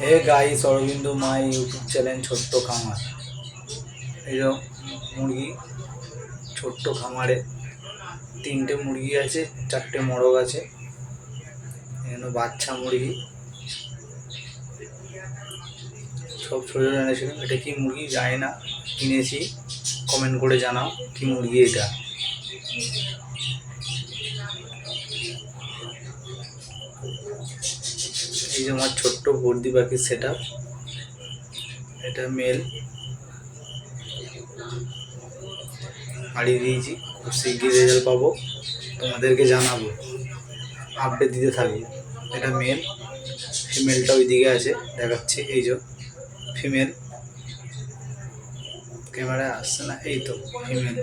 Hey guys, Arabinda my YouTube channel ছোট্ট খামার। যে মুরগি ছোট্ট খামারে তিনটে মুরগি আছে, চারটে মোরগ আছে, এখানে বাচ্চা মুরগি। সব ছোটো এনেছিলাম এটা কি মুরগি? জানি না, কিনেছি কমেন্ট করে জানাও কি মুরগি এটা। এই যে আমার ছোট্ট বর্দি পাখির সেট, এটা মেল হারিয়ে দিয়েছি, খুব শিগগির রেজাল্ট পাবো। তোমাদেরকে জানাব। আপডেট দিতে থাকব এটা মেল ফিমেলটা ওইদিকে আছে, দেখাচ্ছি। এই যে ফিমেল ক্যামেরায় আসছে না, এই তো ফিমেল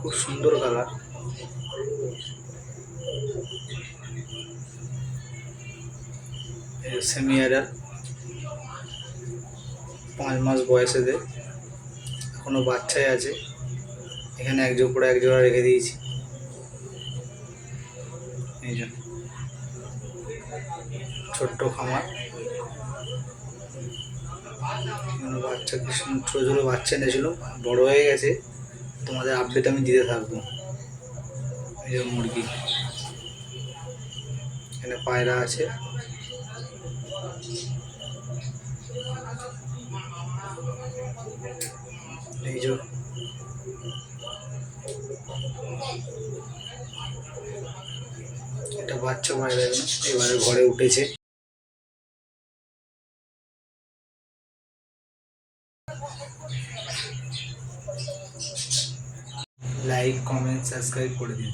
খুব সুন্দর কালার সেমি অ্যাডাল পাঁচ মাস বয়স এদের এখনও বাচ্চাই আছে। এখানে এক জোড়া এক জোড়া রেখে দিয়েছি। এই জন্য। ছোট্ট খামার। বাচ্চা কি ছোটো ছোটো বাচ্চা এনেছিল। বড় হয়ে গেছে। তোমাদের আপডেট আমি দিতে থাকব। এই যে মুরগি। এখানে পায়রা আছে। এই যে এটা বাচ্চা পায়রা এবারে ঘরে উঠেছে লাইক কমেন্ট সাবস্ক্রাইব করে দিন